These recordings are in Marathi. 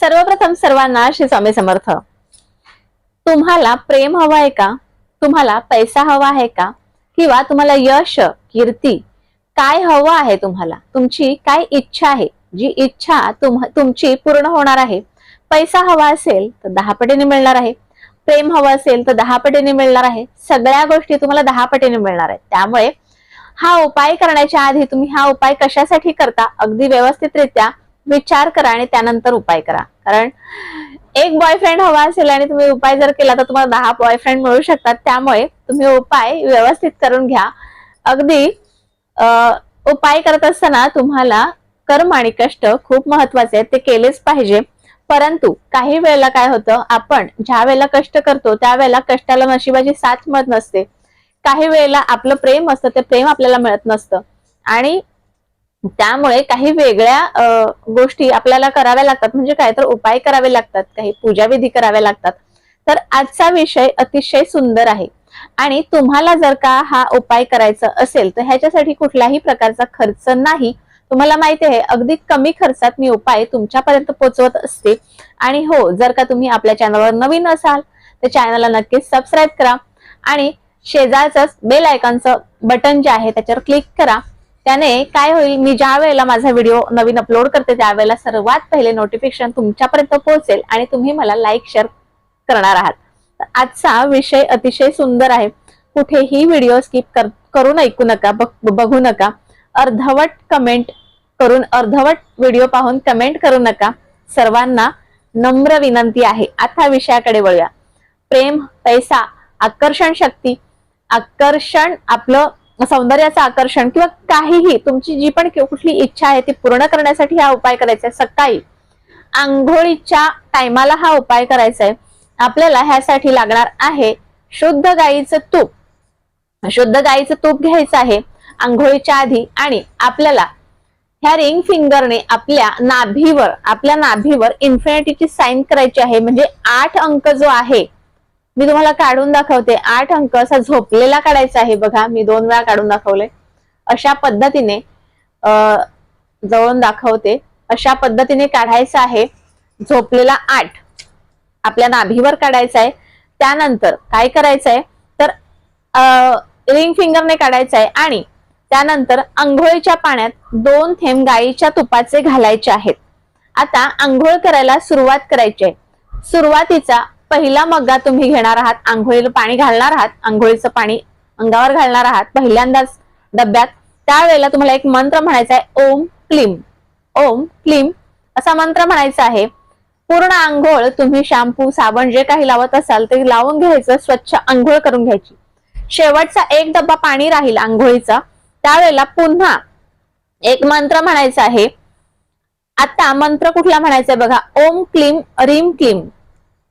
सर्वप्रथम सर्वांना श्री स्वामी समर्थ. तुम्हाला प्रेम हवं आहे का? तुम्हाला पैसा हवा आहे का? किंवा तुम्हाला यश कीर्ती काय हवं आहे तुम्हाला? तुमची काय इच्छा आहे? जी इच्छा तुम तुमची पूर्ण होणार आहे. पैसा हवा असेल तर दहा पटीने मिळणार आहे. प्रेम हवं असेल तर दहा पटीने मिळणार आहे. सगळ्या गोष्टी तुम्हाला दहा पटीने मिळणार आहेत. त्यामुळे हा उपाय करण्याच्या आधी तुम्ही हा उपाय कशासाठी करता? अगदी व्यवस्थितरित्या विचार करा आणि त्यानंतर उपाय करा. कारण एक बॉयफ्रेंड हवा असेल आणि तुम्ही उपाय जर केला तर तुम्हाला दहा बॉयफ्रेंड मिळू शकतात. त्यामुळे तुम्ही उपाय व्यवस्थित करून घ्या. अगदी उपाय करत असताना तुम्हाला कर्म आणि कष्ट खूप महत्त्वाचे आहेत. ते केलेच पाहिजे. परंतु काही वेळेला काय होतं आपण ज्या वेळेला कष्ट करतो त्यावेळेला कष्टाला नशिबाची साथ मिळत नसते. काही वेळेला आपलं प्रेम असतं ते प्रेम आपल्याला मिळत नसतं. आणि त्यामुळे काही वेगळ्या गोष्टी आपल्याला कराव्या लागतात. म्हणजे काय तर उपाय करावे लागतात काही पूजाविधी कराव्या लागतात. तर आजचा विषय अतिशय सुंदर आहे. आणि तुम्हाला जर का हा उपाय करायचा असेल तर ह्याच्यासाठी कुठल्याही प्रकारचा खर्च नाही. तुम्हाला माहिती आहे अगदी कमी खर्चात मी उपाय तुमच्यापर्यंत पोहोचवत असते. आणि हो जर का तुम्ही आपल्या चॅनलवर नवीन असाल तर चॅनलला नक्कीच सबस्क्राईब करा. आणि शेजारच बेल आयकॉनचं बटन जे आहे त्याच्यावर क्लिक करा. त्याने काय होईल मी ज्या वेळेला माझा व्हिडिओ नवीन अपलोड करते त्यावेळेला सर्वात पहिले नोटिफिकेशन तुमच्यापर्यंत पोहोचेल आणि तुम्ही मला लाईक शेअर करणार आहात. आजचा विषय अतिशय सुंदर आहे. कुठेही व्हिडिओ स्किप करून ऐकू नका बघ- बघू नका. अर्धवट कमेंट करून अर्धवट व्हिडिओ पाहून कमेंट करू नका. सर्वांना नम्र विनंती आहे. आता विषयाकडे वळूया. प्रेम पैसा आकर्षण शक्ती. आकर्षण आपलं सौंदर्याचं आकर्षण किंवा काहीही तुमची जी पण कुठली इच्छा आहे ती पूर्ण करण्यासाठी हा उपाय करायचा आहे. सकाळी आंघोळीच्या टायमाला हा उपाय करायचा आहे. आपल्याला ह्यासाठी लागणार आहे शुद्ध गाईचं तूप. शुद्ध गाईचं तूप घ्यायचं आहे आंघोळीच्या आधी आणि आपल्याला ह्या रिंग फिंगरने आपल्या नाभीवर आपल्या नाभीवर इन्फिनिटीची साईन करायची आहे. म्हणजे आठ अंक जो आहे मी तुम्हाला काढून दाखवते. आठ अंक असा झोपलेला काढायचा आहे बघा. मी दोन वेळा काढून दाखवले. अशा पद्धतीने जवळून दाखवते. अशा पद्धतीने काढायचं आहे. झोपलेला आठ आपल्या नाभीवर काढायचा आहे. त्यानंतर काय करायचं आहे? तर रिंग फिंगरने काढायचं आहे आणि त्यानंतर आंघोळीच्या पाण्यात दोन थेंब गाईच्या तुपाचे घालायचे आहेत. आता आंघोळ करायला सुरुवात करायची आहे. सुरुवातीचा पहिला मग्गा तुम्ही घेणार आहात आंघोळीला पाणी घालणार आहात आंघोळीचं पाणी अंगावर घालणार आहात पहिल्यांदाच डब्यात. त्यावेळेला तुम्हाला एक मंत्र म्हणायचा आहे ओम क्लीम. ओम क्लीम. असा मंत्र म्हणायचा आहे पूर्ण आंघोळ तुम्ही शॅम्पू साबण जे काही लावत असाल ते लावून घ्यायचं स्वच्छ आंघोळ करून घ्यायची. शेवटचा एक डब्बा पाणी राहील आंघोळीचा. त्यावेळेला पुन्हा एक मंत्र म्हणायचा आहे. आता मंत्र कुठला म्हणायचा आहे बघा ओम क्लीम रीम क्लीम.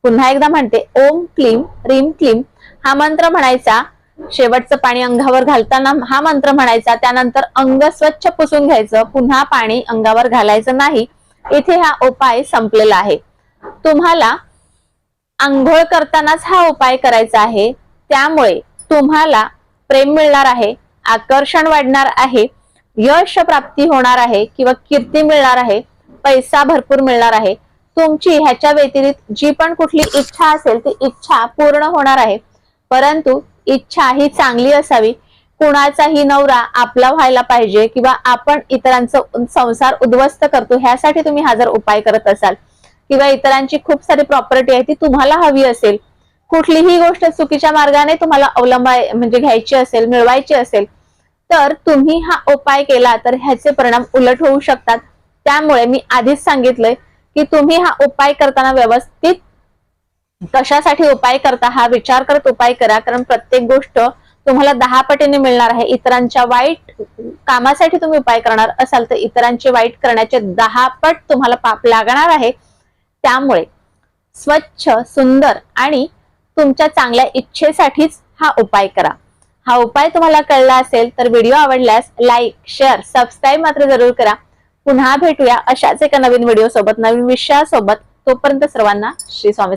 पुन्हा एकदा म्हणते ओम क्लीम रीम क्लीम. हा मंत्र म्हणायचा शेवटचं पाणी अंगावर घालताना हा मंत्र म्हणायचा त्यानंतर अंग स्वच्छ पुसून घ्यायचं पुन्हा पाणी अंगावर घालायचं नाही. इथे हा उपाय संपलेला आहे. तुम्हाला आंघोळ करतानाच हा उपाय करायचा आहे. त्यामुळे तुम्हाला प्रेम मिळणार आहे आकर्षण वाढणार आहे यश प्राप्ती होणार आहे किंवा कीर्ती मिळणार आहे पैसा भरपूर मिळणार आहे. तुमची ह्याच्या व्यतिरिक्त जी पण कुठली इच्छा असेल ती इच्छा पूर्ण होणार आहे. परंतु इच्छा ही चांगली असावी. कुणाचाही नवरा आपला व्हायला पाहिजे किंवा आपण इतरांचं संसार उद्ध्वस्त करतो ह्यासाठी तुम्ही हा जर उपाय करत असाल किंवा इतरांची खूप सारी प्रॉपर्टी आहे ती तुम्हाला हवी असेल कुठलीही गोष्ट चुकीच्या मार्गाने तुम्हाला अवलंबाय म्हणजे घ्यायची असेल मिळवायची असेल तर तुम्ही हा उपाय केला तर ह्याचे परिणाम उलट होऊ शकतात. त्यामुळे मी आधीच सांगितलंय की तुम्ही हा उपाय करताना व्यवस्थित कशासाठी उपाय करता हा विचार करत उपाय करा. कारण प्रत्येक गोष्ट तुम्हाला दहा पटीने मिळणार आहे. इतरांच्या वाईट कामासाठी तुम्ही उपाय करणार असाल तर इतरांचे वाईट करण्याचे दहा पट तुम्हाला पाप लागणार आहे. त्यामुळे स्वच्छ सुंदर आणि तुमच्या चांगल्या इच्छेसाठीच हा उपाय करा. हा उपाय तुम्हाला कळला असेल तर व्हिडिओ आवडल्यास लाईक शेअर सबस्क्राईब मात्र जरूर करा. पुन्हा भेटूया अशाच एका नवीन व्हिडिओ सोबत नवीन विषयासोबत. तोपर्यंत सर्वांना श्री स्वामी